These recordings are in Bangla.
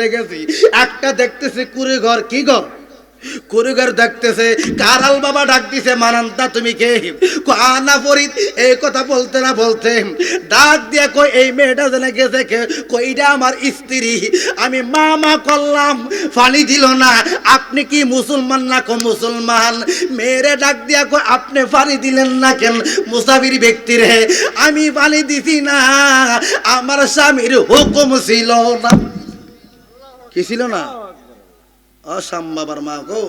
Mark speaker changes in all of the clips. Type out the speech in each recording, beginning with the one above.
Speaker 1: দেখেছি। একটা দেখতেছি কুড়ি ঘর কি ঘর কুড়িঘর দেখতেছে কারাল বাবা ডাক দিছে মানান্তা তুমি কে? আনা এই কথা বলতে না বলতে। ডাক দিয়ে কই এই মেয়েটা গেছে কে? কইটা আমার স্ত্রী। আমি মা মা করলাম ফানি দিল না। আপনি কি মুসলমান না কো মুসলমান? মেয়েরে ডাক দিয়া কই আপনি ফানি দিলেন না কেন মুসাফির ব্যক্তি রে আমি ফানি দিছি না, আমার স্বামীর হুকুম ছিল না। কি ছিল না? অসাম বাবার মা গো।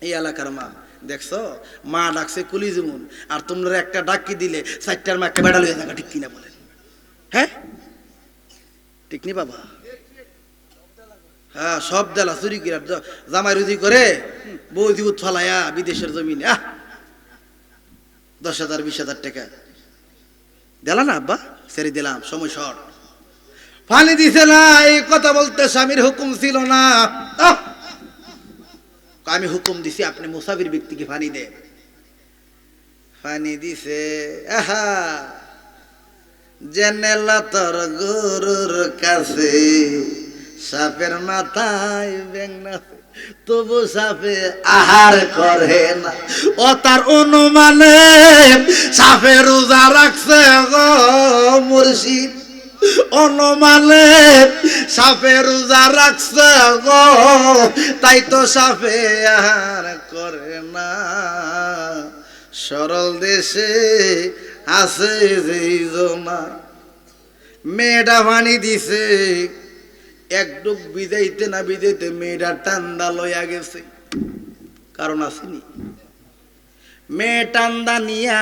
Speaker 1: এই এলাকার মা, দেখছ? মা ডাকছে কুলি যেমন আর তোমরা একটা ডাকি দিলে চারটার মা একটা বেড়াল হয়ে থাকা ঠিক কিনা বলেন হ্যাঁ? ঠিক নি বাবা? হ্যাঁ সব দেলা চুরি করে জামাই রুজি করে বৌদি উৎফালায়া বিদেশের জমিনে, আহ! দশ হাজার, বিশ হাজার টাকা। দিলা না আব্বা? ছেড়ে দিলাম, সময় শর্ট। পানি দিছে না, এই কথা বলতে স্বামীর হুকুম ছিল না। আমি হুকুম দিছি, আপনি মুসাফির ব্যক্তিকে পানি দেন। পানি দিছে, আহা! জেনেলা তোর গরুর কাছে, সাপের মাথায় বেংনা তবু সাপে আহার করে না। ও তার অনুমানে, সাপে রোজা রাখছে গো মুর্শিদ। অনুমানে সাপে রোজা রাখছে গো। তাই তো সাপে আহার করে না। সরল দেশে আছে যেই জমা মেয়েটা পানি দিছে, এক ডুব বিজাইতে না বিজাইতে মেয়েটা টান্দা লইয়া গেছে। কারণ আসেনি মেয়ে টান্দা নিয়া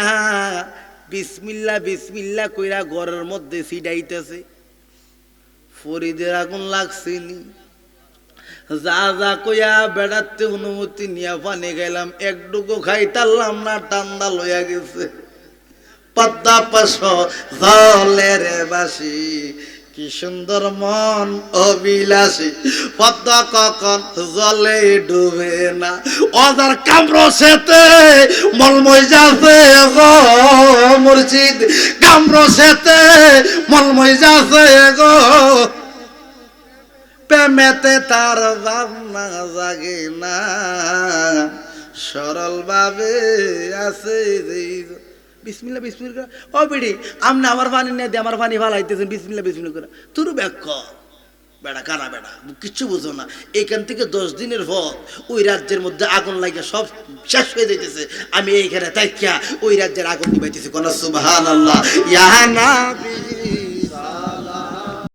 Speaker 1: বিসমিল্লা বিসমিল্লা কইরা ঘরের মধ্যে সিডাইতেছে ফরিদের আগুন লাগছেনি। যা যা কইয়া বেড়াতে অনুমতি নিয়া পানি গেলাম, একটুকু খাইতারলাম না, টান্দা লইয়া গেছে। পদ্মা পাশ, জলের বাসি কি সুন্দর মন অবিলাসী, পদ্মা কখন জলে ডুবে না। অজার কামড় সেতে মলময় যাবে গো মুর্শিদ কামড় সেতে মলময় যাবে গো। প্রেমেতে তার ভাবনা জাগে না সরল ভাবে আছে যেই বিসমিল্লা করে। ও বিড়ি, আমনে আমার পানি নিয়ে দিয়ে আমার পানি ভালো হইতেছেন বিসমিল্লা বিসমিল্লা করে। তুরু ব্যাক বেড়া কানা বেড়া? কিচ্ছু বুঝো না। এখান থেকে দশ দিনের পর ওই রাজ্যের মধ্যে আগুন লাগে সব শেষ হয়ে যাইতেছে। আমি এইখানে তাইখ্যা ওই রাজ্যের আগুন নিবাইতেছি কোন সুবাহ আল্লাহ নাবি।